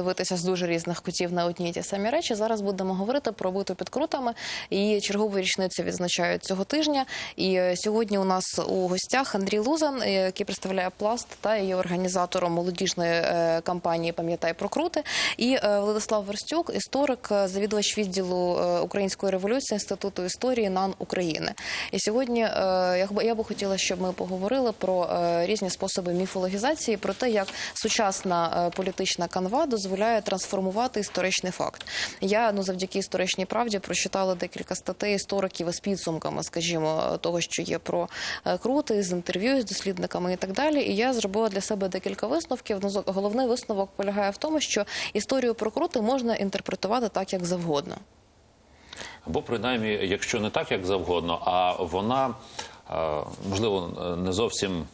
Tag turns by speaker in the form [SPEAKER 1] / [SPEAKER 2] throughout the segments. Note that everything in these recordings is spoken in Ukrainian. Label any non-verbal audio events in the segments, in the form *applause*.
[SPEAKER 1] Дивитися з дуже різних кутів на одні й ті самі речі. Зараз будемо говорити про биту під крутами. І чергову річницю відзначають цього тижня. І е, сьогодні у нас у гостях Андрій Лузан, е, який представляє пласт та є організатором молодіжної е, кампанії Пам'ятай про крути. І Владислав Верстюк, історик, завідувач відділу української революції інституту історії НАН України. І сьогодні я би хотіла, щоб ми поговорили про різні способи міфологізації, про те, як сучасна політична канва дозволяє трансформувати історичний факт. Я ну завдяки історичній правді прочитала декілька статей істориків із підсумками, скажімо, того, що є про е, крути, з інтерв'ю з дослідниками і так далі. І я зробила для себе декілька висновків. Ну, головний висновок полягає в тому, що історію про крути можна інтерпретувати так, як завгодно.
[SPEAKER 2] Або принаймні, якщо не так, як завгодно, а вона. Можливо, не зовсім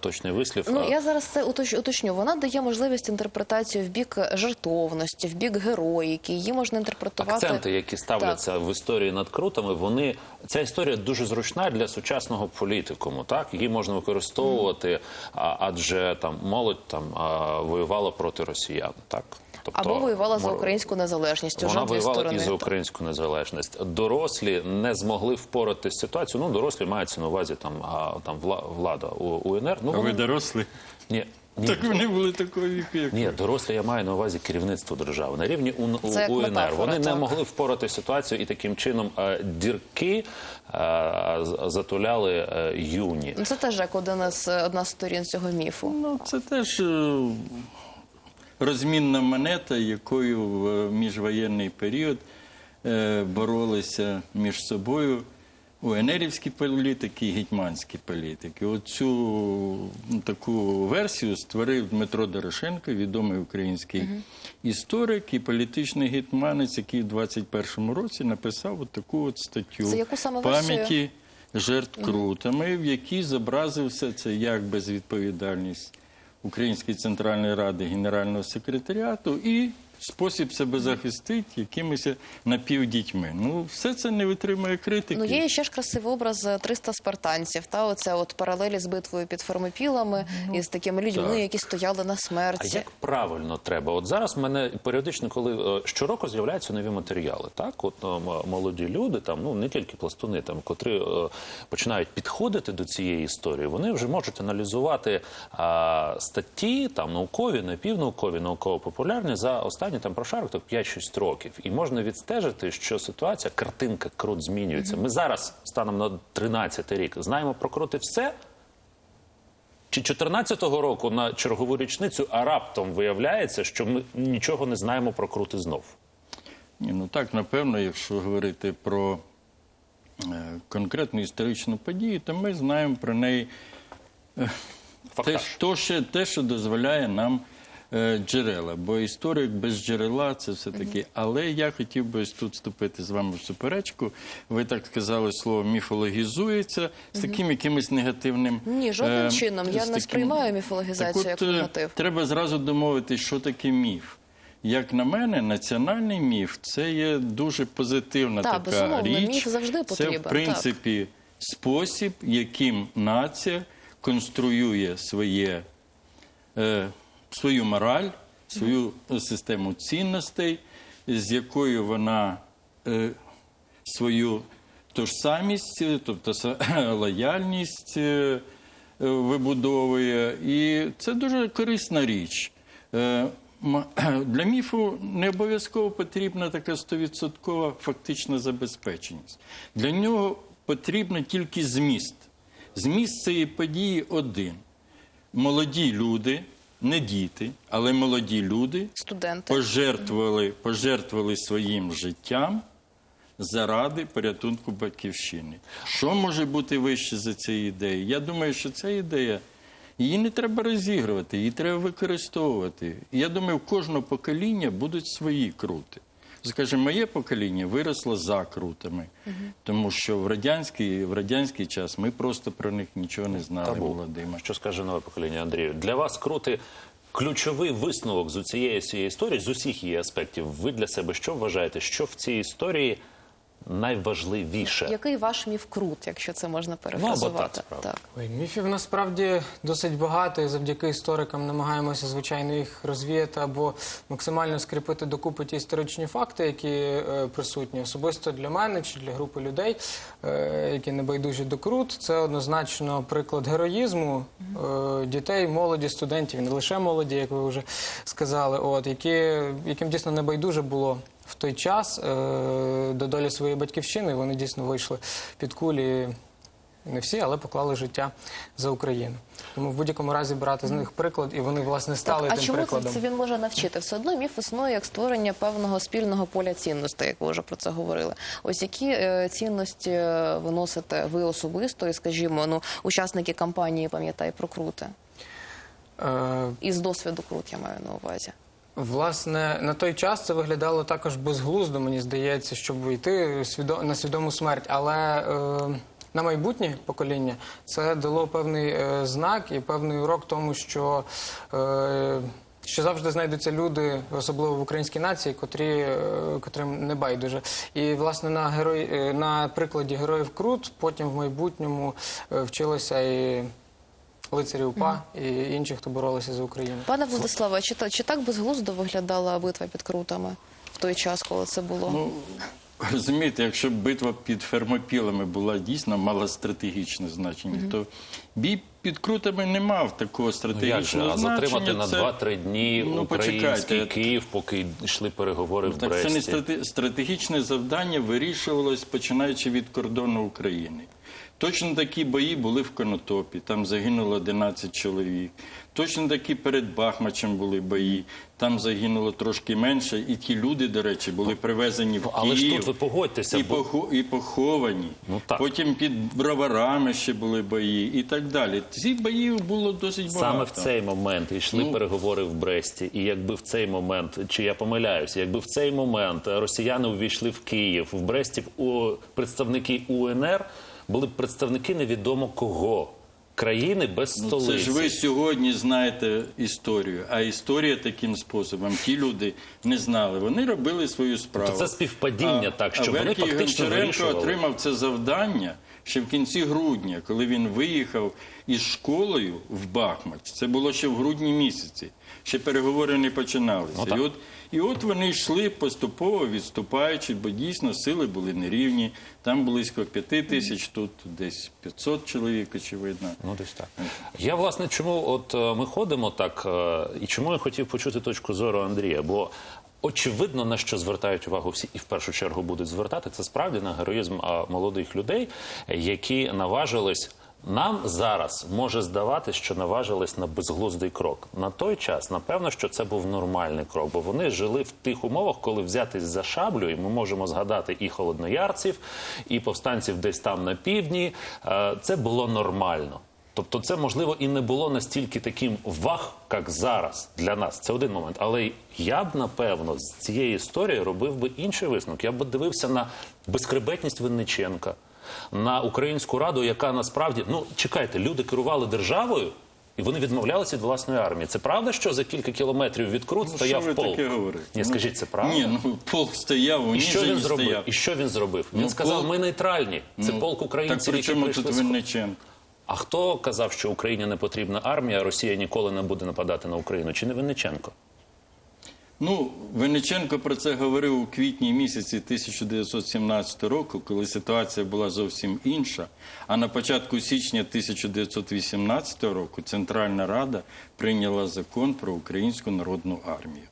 [SPEAKER 2] точний вислів.
[SPEAKER 1] Ну я зараз це уточ- уточню. Вона дає можливість інтерпретації в бік жертовності, в бік героїки. Її можна інтерпретувати
[SPEAKER 2] Акценти, які ставляться в історії над крутами, вони ця історія дуже зручна для сучасного політикуму. Так її можна використовувати, а, адже там молодь там воювала проти росіян. Так тобто
[SPEAKER 1] або воювала за українську незалежність. Уже
[SPEAKER 2] Вона воювала
[SPEAKER 1] сторони.
[SPEAKER 2] і за українську незалежність. Дорослі не змогли впоратися з ситуацією. Ну, дорослі мається на увазі там, а, там влада у УНР. Ну,
[SPEAKER 3] А ви
[SPEAKER 2] вони-
[SPEAKER 3] дорослі?
[SPEAKER 2] ні, ні,
[SPEAKER 3] Так вони були такого віку, як
[SPEAKER 2] ні, дорослі я маю на увазі керівництво держави на рівні УНР.
[SPEAKER 1] метафора,
[SPEAKER 2] Вони не могли впоратися з ситуацією і таким чином е, дірки е, затуляли е, юні.
[SPEAKER 1] Ну, Це теж як один із одна з сторін цього міфу.
[SPEAKER 3] Ну, це теж е, розмінна монета, якою в е, міжвоєнний період е, боролися між собою УНРівські політики і гетьманські політики. Оцю таку версію створив Дмитро Дорошенко, відомий український історик і політичний гетьманець, який в 21-му році написав от таку от статтю
[SPEAKER 1] Це яку саме
[SPEAKER 3] пам'яті жертв крутами, в якій зобразив все це як безвідповідальність Української центральної ради генерального секретаріату і спосіб себе захистити якимись напівдітьми. Ну, все це не витримує критики.
[SPEAKER 1] Ну є ще ж красивий образ е, 300 спартанців. Та оце от паралелі з битвою під Фермопілами і з такими людьми,
[SPEAKER 3] так.
[SPEAKER 1] які стояли на
[SPEAKER 2] А
[SPEAKER 1] смерті.
[SPEAKER 2] як правильно треба? От зараз в мене періодично, коли е, щороку з'являються нові матеріали, так от е, молоді люди, там ну не тільки пластуни, там котрі е, починають підходити до цієї історії, вони вже можуть аналізувати а, статті, там наукові, напівнаукові, науково-популярні за останні там прошарок так 5-6 років, і можна відстежити, що ситуація, картинка крут змінюється. Ми зараз станом на 13-й рік знаємо про крути все. Чи 14-го року на чергову річницю, а раптом виявляється, що ми нічого не знаємо про крути знов.
[SPEAKER 3] Ні, ну так, напевно, якщо говорити про е, конкретну історичну подію, то ми знаємо про неї те, що, те, що дозволяє нам е, джерела. Бо історик без джерела це все таки. Але я хотів би тут вступити з вами в суперечку. Ви так сказали слово міфологізується з таким якимось негативним.
[SPEAKER 1] Ні, жодним
[SPEAKER 3] е,
[SPEAKER 1] чином. Я не сприймаю міфологізацію
[SPEAKER 3] так
[SPEAKER 1] як
[SPEAKER 3] от, е,
[SPEAKER 1] негатив.
[SPEAKER 3] Треба зразу домовити, що таке міф. Як на мене, національний міф це є дуже позитивна
[SPEAKER 1] Так,
[SPEAKER 3] така
[SPEAKER 1] безумовно,
[SPEAKER 3] річ.
[SPEAKER 1] міф завжди
[SPEAKER 3] Це, в принципі, спосіб, яким нація конструює своє, е, свою мораль, свою систему цінностей, з якою вона е, свою тожсамість, е, тобто *laughs* лояльність е, е, вибудовує. І це дуже корисна річ. Е, *clears throat* Для міфу не обов'язково потрібна така стовідсоткова фактична забезпеченість. Для нього потрібен тільки зміст. Зміст цієї події один. Молоді люди, не діти, але молоді люди
[SPEAKER 1] Студенти.
[SPEAKER 3] пожертвували, пожертвували своїм життям заради порятунку батьківщини. Що може бути вище за цією ідеєю? Я думаю, що ця ідея. Її не треба розігрувати, її треба використовувати. Я думаю, в кожного покоління будуть свої крути. Скажімо, моє покоління виросло за крутами, тому що в радянський, в радянський час ми просто про них нічого не знали,
[SPEAKER 2] Табу.
[SPEAKER 3] Володимир.
[SPEAKER 2] Що скаже нове покоління Андрію? Для вас крути ключовий висновок з цієї цієї історії, з усіх її аспектів. Ви для себе що вважаєте? Що в цій історії найважливіше.
[SPEAKER 1] Який ваш міф крут, якщо це можна перефразувати?
[SPEAKER 2] так, справді.
[SPEAKER 4] Ой, міфів насправді досить багато, і завдяки історикам намагаємося, звичайно, їх розвіяти або максимально скріпити докупи ті історичні факти, які е, присутні. Особисто для мене чи для групи людей, е, які не байдужі до крут, це однозначно приклад героїзму е, дітей, молоді, студентів, і не лише молоді, як ви вже сказали, от, які, яким дійсно не байдуже було. В той час е, до долі своєї батьківщини вони дійсно вийшли під кулі не всі, але поклали життя за Україну. Тому в будь-якому разі брати з них приклад, і вони власне стали
[SPEAKER 1] а
[SPEAKER 4] тим
[SPEAKER 1] чому
[SPEAKER 4] прикладом.
[SPEAKER 1] це він може навчити? Все одно міф існує як створення певного спільного поля цінностей, як ви вже про це говорили. Ось які е, цінності е, виносите ви особисто, і скажімо, ну учасники кампанії пам'ятай про крути
[SPEAKER 4] Е,
[SPEAKER 1] із досвіду крут, я маю на увазі.
[SPEAKER 4] Власне, на той час це виглядало також безглуздо, мені здається, щоб вийти на свідому смерть. Але е, на майбутнє покоління це дало певний е, знак і певний урок тому, що. Е, що завжди знайдуться люди, особливо в українській нації, котрі, котрим не байдуже. І власне на герой е, на прикладі героїв Крут потім в майбутньому вчилися і лицарі УПА, і інші, хто боролися за Україну.
[SPEAKER 1] Пане Владиславе, чи, та- чи так безглуздо виглядала битва під крутами в той час, коли це було?
[SPEAKER 3] Ну, розумієте, якщо б битва під Фермопілами була дійсно мала стратегічне значення, то бій під крутами не мав такого
[SPEAKER 2] Ну, як же,
[SPEAKER 3] стратегічного
[SPEAKER 2] а
[SPEAKER 3] значення.
[SPEAKER 2] затримати на
[SPEAKER 3] Це-
[SPEAKER 2] 2-3 дні
[SPEAKER 3] Ну,
[SPEAKER 2] український
[SPEAKER 3] почекайте.
[SPEAKER 2] Київ, поки йшли переговори в
[SPEAKER 3] Так це не стратегічне завдання вирішувалось починаючи від кордону України. Точно такі бої були в Конотопі, там загинуло 11 чоловік. Точно такі перед Бахмачем були бої, там загинуло трошки менше. І ті люди, до речі, були привезені в
[SPEAKER 2] Ну, але ж тут ви погодьтеся,
[SPEAKER 3] і,
[SPEAKER 2] бо-
[SPEAKER 3] похо- і поховані.
[SPEAKER 2] Ну, так.
[SPEAKER 3] Потім під броварами ще були бої і так далі. Цих боїв було досить багато.
[SPEAKER 2] Саме в цей момент йшли
[SPEAKER 3] Ну.
[SPEAKER 2] переговори в Бресті, і якби в цей момент, чи я помиляюся, якби в цей момент росіяни увійшли в Київ, в Бресті у представники УНР були б представники невідомо кого. Країни без
[SPEAKER 3] Ну,
[SPEAKER 2] столиці.
[SPEAKER 3] це ж ви сьогодні знаєте історію, а історія таким способом ті люди не знали. Вони робили свою справу.
[SPEAKER 2] То це співпадіння так, що
[SPEAKER 3] а
[SPEAKER 2] вони фактично вирішували.
[SPEAKER 3] отримав це завдання ще в кінці грудня, коли він виїхав із школою в Бахмач. Це було ще в грудні місяці. Ще переговори не починалися.
[SPEAKER 2] Ну,
[SPEAKER 3] і, от, і от вони йшли поступово відступаючи, бо дійсно сили були нерівні. Там близько п'яти тисяч, тут десь 500 чоловік, очевидно.
[SPEAKER 2] Ну, десь так. Я, власне, чому от е, ми ходимо так, е, і чому я хотів почути точку зору Андрія? Бо очевидно, на що звертають увагу всі, і в першу чергу будуть звертати, це справді на героїзм молодих людей, які наважились. Нам зараз може здавати, що наважились на безглуздий крок. На той час, напевно, що це був нормальний крок, бо вони жили в тих умовах, коли взятись за шаблю, і ми можемо згадати і холодноярців, і повстанців десь там на півдні. Е, Це було нормально. Тобто, це можливо і не було настільки таким вах, як зараз для нас. Це один момент. Але я б напевно з цієї історії робив би інший висновок. Я б дивився на безкребетність Винниченка, на українську раду, яка насправді ну чекайте, люди керували державою. І вони відмовлялися від власної армії. Це правда, що за кілька кілометрів від Крут
[SPEAKER 3] Ну,
[SPEAKER 2] стояв
[SPEAKER 3] що ви
[SPEAKER 2] полк?
[SPEAKER 3] таке?
[SPEAKER 2] Ні, скажіть, це правда?
[SPEAKER 3] Ні, ну полк стояв, у
[SPEAKER 2] І що він зробив?
[SPEAKER 3] стояв.
[SPEAKER 2] І що він зробив? Він
[SPEAKER 3] Ну,
[SPEAKER 2] сказав:
[SPEAKER 3] полк-
[SPEAKER 2] ми нейтральні. Це
[SPEAKER 3] Ну,
[SPEAKER 2] полк
[SPEAKER 3] Так
[SPEAKER 2] українців,
[SPEAKER 3] при
[SPEAKER 2] які
[SPEAKER 3] чому тут Винниченко?
[SPEAKER 2] А хто казав, що Україні не потрібна армія, а Росія ніколи не буде нападати на Україну? Чи не Винниченко?
[SPEAKER 3] Ну, Винниченко про це говорив у квітні місяці 1917 року, коли ситуація була зовсім інша. А на початку січня 1918 року Центральна Рада прийняла закон про Українську народну армію.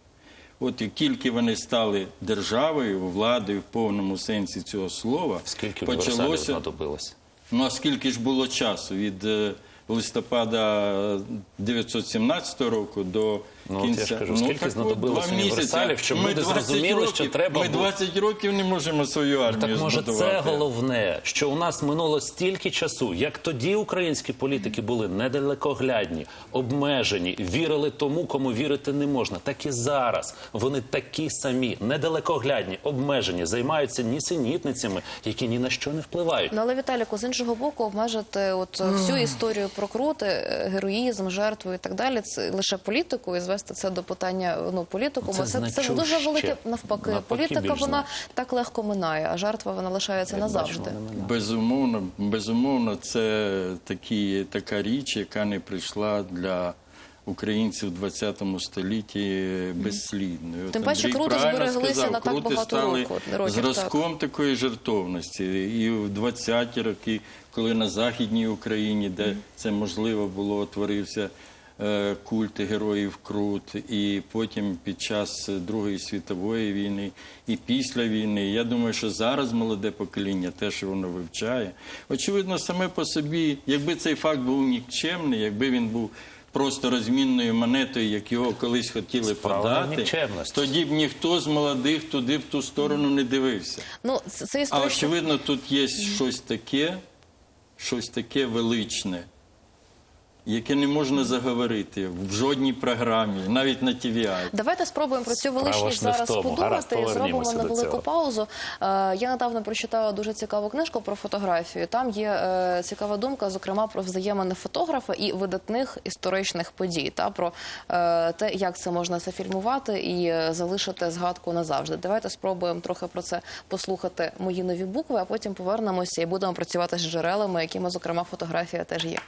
[SPEAKER 3] От і тільки вони стали державою, владою в повному сенсі цього слова,
[SPEAKER 2] Скільки універсалів знадобилось?
[SPEAKER 3] Ну а скільки ж було часу? Від е, листопада 1917 року до
[SPEAKER 2] Ну, от
[SPEAKER 3] кінця?
[SPEAKER 2] я ж кажу, скільки
[SPEAKER 3] так от,
[SPEAKER 2] знадобилось універсалів, щоб
[SPEAKER 3] Ми
[SPEAKER 2] люди
[SPEAKER 3] 20
[SPEAKER 2] зрозуміли, що треба
[SPEAKER 3] Ми
[SPEAKER 2] бути-
[SPEAKER 3] 20 років не можемо свою армію
[SPEAKER 2] Так може
[SPEAKER 3] збудувати.
[SPEAKER 2] це головне, що у нас минуло стільки часу, як тоді українські політики були недалекоглядні, обмежені, вірили тому, кому вірити не можна. Так і зараз вони такі самі, недалекоглядні, обмежені, займаються нісенітницями, які ні на що не впливають.
[SPEAKER 1] Ну, але Віталіку, з іншого боку, обмежити от всю історію про крути, е, героїзм, жертву і так далі, це лише політикою, звести привести це до питання ну політику.
[SPEAKER 2] Це
[SPEAKER 1] Це, це, дуже велике навпаки.
[SPEAKER 2] Навпаки,
[SPEAKER 1] Політика вона так легко минає, а жертва вона лишається
[SPEAKER 2] Як
[SPEAKER 1] назавжди.
[SPEAKER 2] минає.
[SPEAKER 3] Безумовно, безумовно, це такі, така річ, яка не прийшла для українців в 20 столітті безслідною.
[SPEAKER 1] Тим паче,
[SPEAKER 3] Андрій
[SPEAKER 1] крути збереглися
[SPEAKER 3] сказав,
[SPEAKER 1] на так
[SPEAKER 3] крути
[SPEAKER 1] багато
[SPEAKER 3] стали
[SPEAKER 1] років,
[SPEAKER 3] зразком такої жертовності. І в 20-ті роки, коли на Західній Україні, де це можливо було, творився е, культ героїв Крут, і потім під час Другої світової війни, і після війни. Я думаю, що зараз молоде покоління теж воно вивчає. Очевидно, саме по собі, якби цей факт був нікчемний, якби він був. Просто розмінною монетою, як його колись хотіли
[SPEAKER 2] Справа
[SPEAKER 3] подати, тоді б ніхто з молодих туди в ту сторону не дивився.
[SPEAKER 1] Ну це, це
[SPEAKER 3] А очевидно, тут є щось таке, щось таке величне, яке не можна заговорити в жодній програмі, навіть на ТВІ.
[SPEAKER 1] Давайте спробуємо про цю величність зараз подумати і зробимо невелику паузу. Е, Я недавно прочитала дуже цікаву книжку про фотографію. Там є е, цікава думка, зокрема про взаємини фотографа і видатних історичних подій, та про е, те, як це можна зафільмувати і залишити згадку назавжди. Давайте спробуємо трохи про це послухати мої нові букви, а потім повернемося і будемо працювати з джерелами, якими, зокрема, фотографія теж є.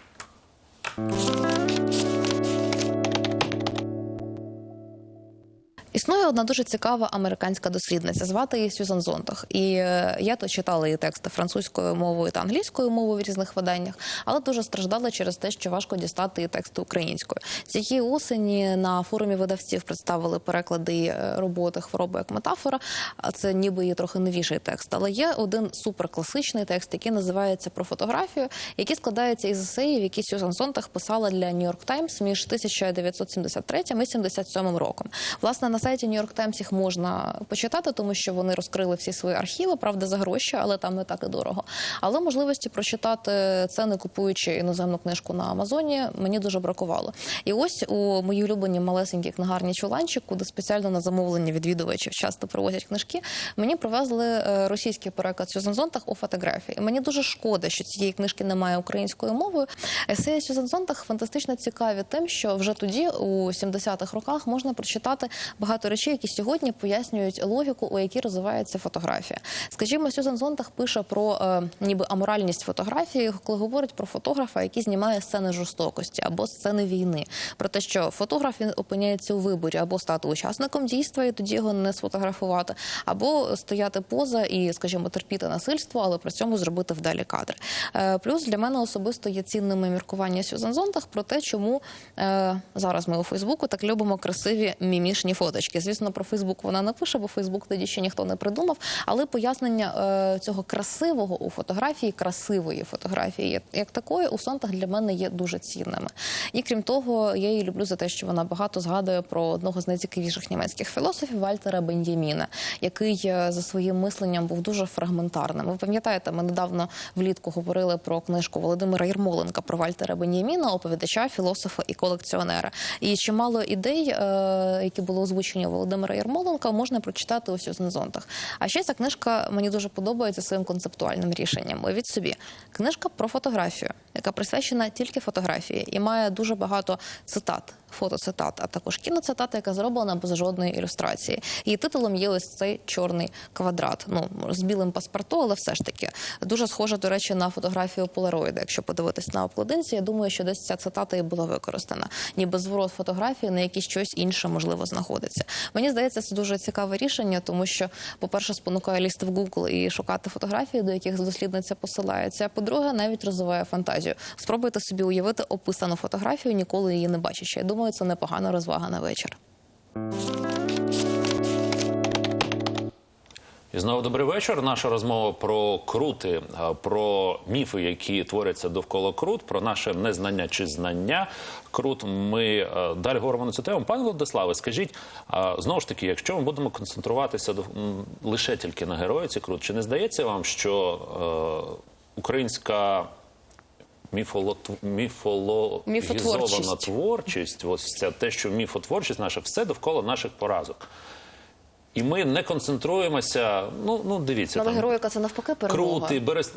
[SPEAKER 1] Música Існує одна дуже цікава американська дослідниця. Звати її Сюзан Зонтах. І е, я то читала її тексти французькою мовою та англійською мовою в різних виданнях, але дуже страждала через те, що важко дістати її тексти українською. Цієї осені на форумі видавців представили переклади е, роботи хвороби як метафора. Це ніби її трохи новіший текст. Але є один суперкласичний текст, який називається про фотографію, який складається із есеїв, які Сюзан Зонтах писала для Нью-Йорк Таймс між 1973 і 77 роком. Власне, на сайті Нью-Йорк Таймс їх можна почитати, тому що вони розкрили всі свої архіви, правда, за гроші, але там не так і дорого. Але можливості прочитати це, не купуючи іноземну книжку на Амазоні, мені дуже бракувало. І ось у моїй улюбленій малесенькій книгарні Чуланчик, куди спеціально на замовлення відвідувачів часто привозять книжки, мені привезли е, російський переклад Сюзан Зонтах у фотографії. І мені дуже шкода, що цієї книжки немає українською мовою. Есеї Сюзан Зонтах фантастично цікаві тим, що вже тоді, у 70-х роках, можна прочитати багато речей, які сьогодні пояснюють логіку, у якій розвивається фотографія. Скажімо, Сюзан Зонтах пише про е, ніби аморальність фотографії, коли говорить про фотографа, який знімає сцени жорстокості або сцени війни. Про те, що фотограф він опиняється у виборі або стати учасником дійства і тоді його не сфотографувати, або стояти поза і, скажімо, терпіти насильство, але при цьому зробити вдалі кадри. Е, плюс для мене особисто є цінними міркування Сюзан Зонтах про те, чому е, зараз ми у Фейсбуку так любимо красиві мімішні фоточки. Звісно, про Фейсбук вона не пише, бо Фейсбук тоді ще ніхто не придумав. Але пояснення е, цього красивого у фотографії, красивої фотографії, як, як такої, у Сонтах для мене є дуже цінними. І крім того, я її люблю за те, що вона багато згадує про одного з найцікавіших німецьких філософів Вальтера Бен'яміна, який е, за своїм мисленням був дуже фрагментарним. Ви пам'ятаєте, ми недавно влітку говорили про книжку Володимира Єрмоленка про Вальтера Бен'яміна, оповідача, філософа і колекціонера. І чимало ідей, е, які були озвучені Володимира Ярмоленка можна прочитати ось у Зонтах. А ще ця книжка мені дуже подобається своїм концептуальним рішенням. Уявіть собі, книжка про фотографію, яка присвячена тільки фотографії, і має дуже багато цитат, фотоцитат, а також кіноцитат, яка зроблена без жодної ілюстрації. Її титулом є ось цей чорний квадрат. Ну з білим паспорту, але все ж таки дуже схоже, до речі, на фотографію Полароїда. Якщо подивитись на обкладинці, я думаю, що десь ця цитата і була використана, ніби зворот фотографії, на якій щось інше можливо знаходиться. Мені здається, це дуже цікаве рішення, тому що, по-перше, спонукає лізти в Google і шукати фотографії, до яких дослідниця посилається. А по-друге, навіть розвиває фантазію. Спробуйте собі уявити описану фотографію, ніколи її не бачачи. Я думаю, це непогана розвага на вечір.
[SPEAKER 2] І знову добрий вечір. Наша розмова про крути, про міфи, які творяться довкола крут, про наше незнання чи знання крут. Ми е, далі говоримо на цю тему. Пане Владиславе, скажіть знову ж таки, якщо ми будемо концентруватися лише тільки на героїці крут, чи не здається вам, що е, українська міфоло...
[SPEAKER 1] Міфотворчість.
[SPEAKER 2] творчість, ось це те, що міфотворчість наша, все довкола наших поразок. І ми не концентруємося. Ну, ну дивіться,
[SPEAKER 1] Але
[SPEAKER 2] там,
[SPEAKER 1] героїка це навпаки перемога.
[SPEAKER 2] крути, берес...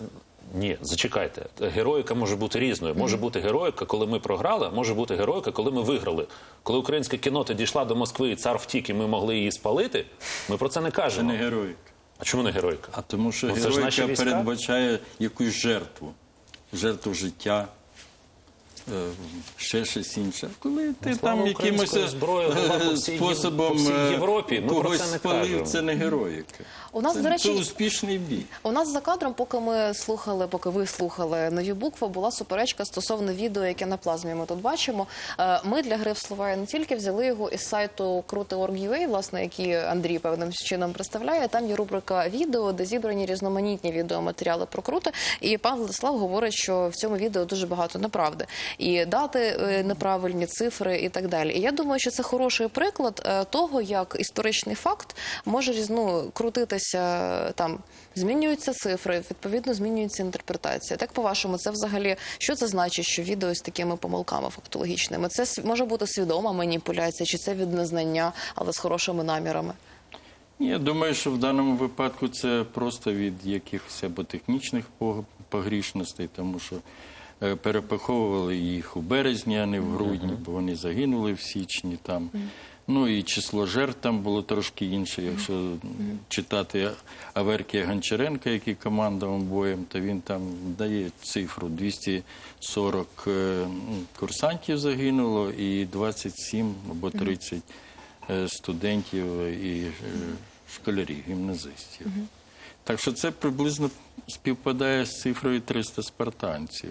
[SPEAKER 2] Ні, зачекайте. Героїка може бути різною. Може бути героїка, коли ми програли, може бути героїка, коли ми виграли. Коли українське кіно дійшла до Москви і цар втік, і ми могли її спалити. Ми про це не
[SPEAKER 3] Це
[SPEAKER 2] кажемо.
[SPEAKER 3] не героїка.
[SPEAKER 2] А чому не героїка?
[SPEAKER 3] А тому що
[SPEAKER 2] Ну, це
[SPEAKER 3] героїка передбачає якусь жертву, жертву життя. Е, Ще щось інше. Коли ти
[SPEAKER 2] Ну, слава
[SPEAKER 3] там якимось
[SPEAKER 2] по
[SPEAKER 3] е, способом
[SPEAKER 2] по
[SPEAKER 3] е,
[SPEAKER 2] Європі, про
[SPEAKER 3] когось
[SPEAKER 2] це не
[SPEAKER 3] спалив,
[SPEAKER 2] кажемо.
[SPEAKER 3] це не героїка.
[SPEAKER 1] У нас,
[SPEAKER 3] це,
[SPEAKER 1] до речі,
[SPEAKER 3] це успішний бій.
[SPEAKER 1] У нас за кадром, поки ми слухали, поки ви слухали нові букви, була суперечка стосовно відео, яке на плазмі ми тут бачимо. Ми для гри в слова не тільки взяли його із сайту Крути.org.ua, власне, який Андрій певним чином представляє. Там є рубрика відео, де зібрані різноманітні відеоматеріали про крути. І пан Владислав говорить, що в цьому відео дуже багато неправди. І дати е, неправильні цифри і так далі. І я думаю, що це хороший приклад е, того, як історичний факт може різно крутитися там. Змінюються цифри, відповідно змінюється інтерпретація. Так, по-вашому, це взагалі що це значить, що відео з такими помилками фактологічними? Це може бути свідома маніпуляція, чи це від незнання, але з хорошими намірами?
[SPEAKER 3] Я думаю, що в даному випадку це просто від якихось або технічних пог- погрішностей, тому що е, перепиховували їх у березні, а не в грудні, бо вони загинули в січні там. Ну і число жертв там було трошки інше. Якщо читати Аверкія Гончаренка, який командував боєм, то він там дає цифру 240 е, курсантів загинуло і 27 або 30 е, студентів і школярів, гімназистів. Так що це приблизно співпадає з цифрою 300 спартанців.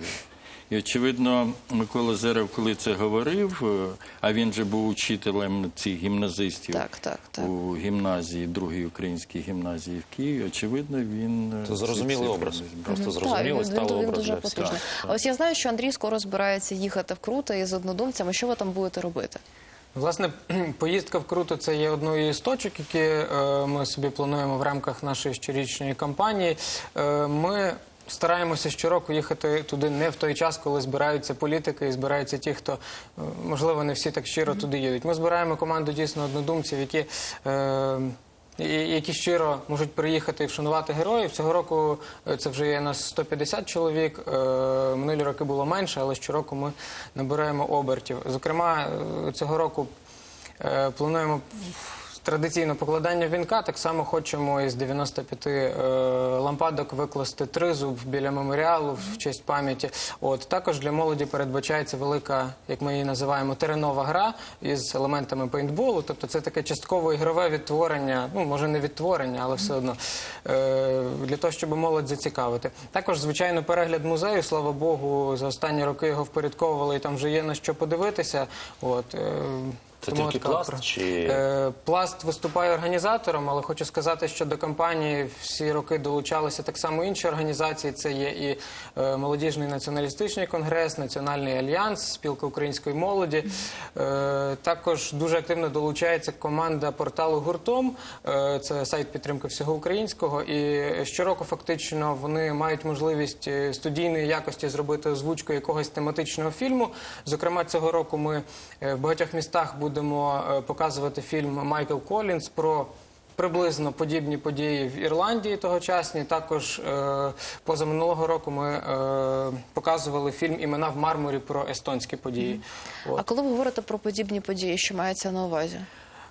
[SPEAKER 3] І очевидно, Микола Зерев, коли це говорив, е, а він же був учителем цих гімназистів
[SPEAKER 1] Так, так, так.
[SPEAKER 3] у гімназії, другій українській гімназії в Києві, очевидно, він е,
[SPEAKER 2] Це зрозумілий образ. Просто зрозумілий
[SPEAKER 1] він,
[SPEAKER 2] стало
[SPEAKER 1] він, він
[SPEAKER 2] образ
[SPEAKER 1] дуже
[SPEAKER 2] для всіх.
[SPEAKER 1] ось я знаю, що Андрій скоро збирається їхати в Круто із однодумцями. Що ви там будете робити?
[SPEAKER 4] Власне, *clears throat* поїздка в Круто це є одною із точок, які е, ми собі плануємо в рамках нашої щорічної кампанії. Ми стараємося щороку їхати туди не в той час, коли збираються політики і збираються ті, хто е, можливо не всі так щиро туди їдуть. Ми збираємо команду дійсно однодумців, які. Е, які щиро можуть приїхати і вшанувати героїв. Цього року е, це вже є нас 150 чоловік. Е, Минулі роки було менше, але щороку ми набираємо обертів. Зокрема, цього року плануємо традиційно покладання вінка. Так само хочемо із 95 е, лампадок викласти тризуб біля меморіалу в честь пам'яті. От також для молоді передбачається велика, як ми її називаємо, теренова гра із елементами пейнтболу. Тобто це таке частково ігрове відтворення. Ну може не відтворення, але все одно е, для того, щоб молодь зацікавити. Також, звичайно, перегляд музею. Слава Богу, за останні роки його впорядковували, і там вже є на що подивитися. Е,
[SPEAKER 2] Це
[SPEAKER 4] тому
[SPEAKER 2] тільки пласт
[SPEAKER 4] про-
[SPEAKER 2] чи-
[SPEAKER 4] Е, Пласт виступає організатором, але хочу сказати, що до кампанії всі роки долучалися так само інші організації. Це є і е, молодіжний націоналістичний конгрес, Національний альянс, спілка української молоді. Е, Також дуже активно долучається команда порталу гуртом. Е, Це сайт підтримки всього українського. І щороку фактично вони мають можливість студійної якості зробити озвучку якогось тематичного фільму. Зокрема, цього року ми в багатьох містах будемо е, показувати фільм Майкл Колінс про. Приблизно подібні події в Ірландії тогочасні. Також е, позаминулого року ми е, показували фільм Імена в мармурі про естонські події. От.
[SPEAKER 1] А коли ви говорите про подібні події, що мається на увазі?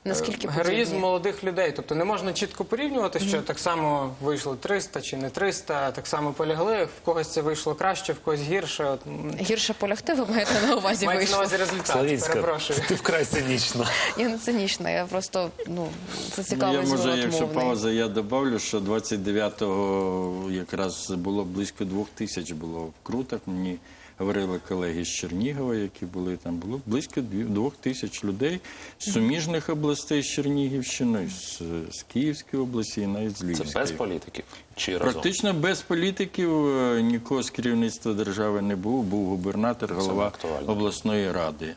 [SPEAKER 1] Наскільки
[SPEAKER 4] Героїзм
[SPEAKER 1] подібні?
[SPEAKER 4] молодих людей. Тобто не можна чітко порівнювати, що так само вийшло 300 чи не 300, так само полягли. В когось це вийшло краще, в когось гірше. От,
[SPEAKER 1] Гірше полягти, ви маєте на увазі
[SPEAKER 4] Мається на увазі результат.
[SPEAKER 2] Славінська,
[SPEAKER 4] Перепрошую.
[SPEAKER 2] ти вкрай цинічно.
[SPEAKER 1] Я не цинічна, я просто ну це
[SPEAKER 3] Ну, я може, якщо пауза, я добавлю, що 29-го якраз було близько двох тисяч було в крутах. Мені говорили колеги з Чернігова, які були там. Було близько двох тисяч людей з суміжних областей з Чернігівщини, з, з Київської області і навіть з
[SPEAKER 2] Це без політиків чи разом?
[SPEAKER 3] Практично без політиків е, нікого з керівництва держави не був. Був губернатор, голова обласної ради.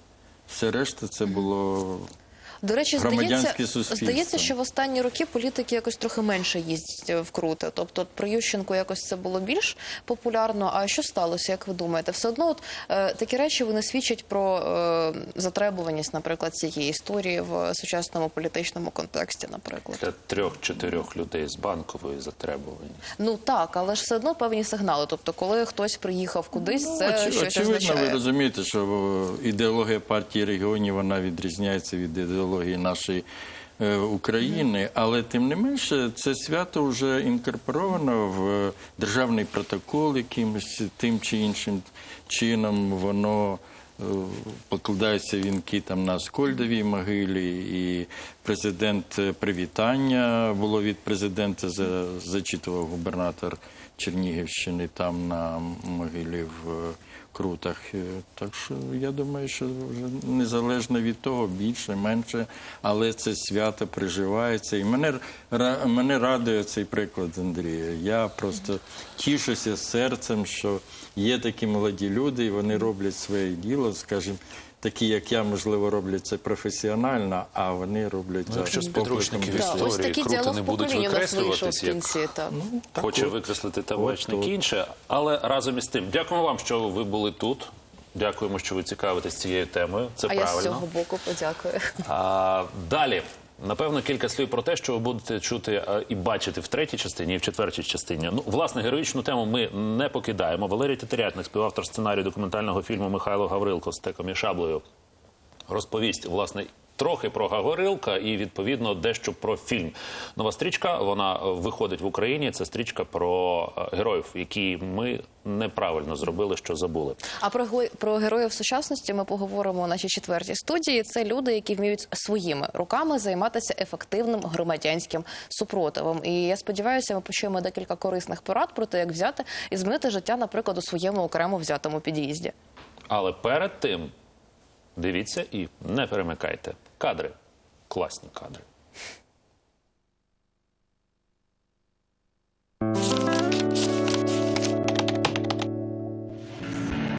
[SPEAKER 3] Все решта це було
[SPEAKER 1] До речі, здається, здається, що в останні роки політики якось трохи менше їздять в крути. Тобто от при Ющенку якось це було більш популярно. А що сталося, як ви думаєте? Все одно от, е, такі речі вони свідчать про е, затребуваність, наприклад, цієї історії в сучасному політичному контексті, наприклад.
[SPEAKER 2] Для трьох-чотирьох людей з банкової затребувані.
[SPEAKER 1] Ну так, але ж все одно певні сигнали. Тобто, коли хтось приїхав кудись, це
[SPEAKER 3] Очі-
[SPEAKER 1] щось
[SPEAKER 3] очевидно, ви розумієте, що е, ідеологія партії регіонів вона відрізняється від ідеології нашої е, України, але тим не менше це свято вже інкорпоровано в державний протокол якимось тим чи іншим чином. Воно е, покладаються вінки там на Скольдовій могилі, і президент е, привітання було від президента за- зачитував губернатор Чернігівщини там на могилі в е, Крутах. Е, Так що я думаю, що вже незалежно від того, більше, менше, але це свято приживається. І мене, мене радує цей приклад Андрія. Я просто тішуся серцем, що є такі молоді люди, і вони роблять своє діло, скажімо. Такі, як я, можливо, роблять це професіонально, а вони роблять
[SPEAKER 2] Ну, якщо з підручників історії
[SPEAKER 1] такий
[SPEAKER 2] круто
[SPEAKER 1] діалог
[SPEAKER 2] не будуть
[SPEAKER 1] поколінь у нас вийшов в
[SPEAKER 2] викреслюватись, як
[SPEAKER 1] кінці. Так.
[SPEAKER 3] Так
[SPEAKER 2] Хоче
[SPEAKER 3] от.
[SPEAKER 2] викреслити
[SPEAKER 3] та
[SPEAKER 2] табачник
[SPEAKER 3] от.
[SPEAKER 2] інше, але разом із тим, дякуємо вам, що ви були тут. Дякуємо, що ви цікавитесь цією темою. Це
[SPEAKER 1] А я з
[SPEAKER 2] правильно.
[SPEAKER 1] цього боку подякую.
[SPEAKER 2] А, далі. Напевно, кілька слів про те, що ви будете чути е, і бачити в третій частині і в четвертій частині. Ну, власне, героїчну тему ми не покидаємо. Валерій Тетерятник, співавтор сценарію документального фільму Михайло Гаврилко з теком і шаблею, розповість власне. Трохи про Гаврилка і відповідно дещо про фільм. Нова стрічка вона виходить в Україні. Це стрічка про е, героїв, які ми неправильно зробили, що забули.
[SPEAKER 1] А про про героїв сучасності ми поговоримо у нашій четвертій студії. Це люди, які вміють своїми руками займатися ефективним громадянським супротивом. І я сподіваюся, ми почуємо декілька корисних порад про те, як взяти і змінити життя, наприклад, у своєму окремо взятому під'їзді.
[SPEAKER 2] Але перед тим дивіться і не перемикайте Кадри. Класні кадри.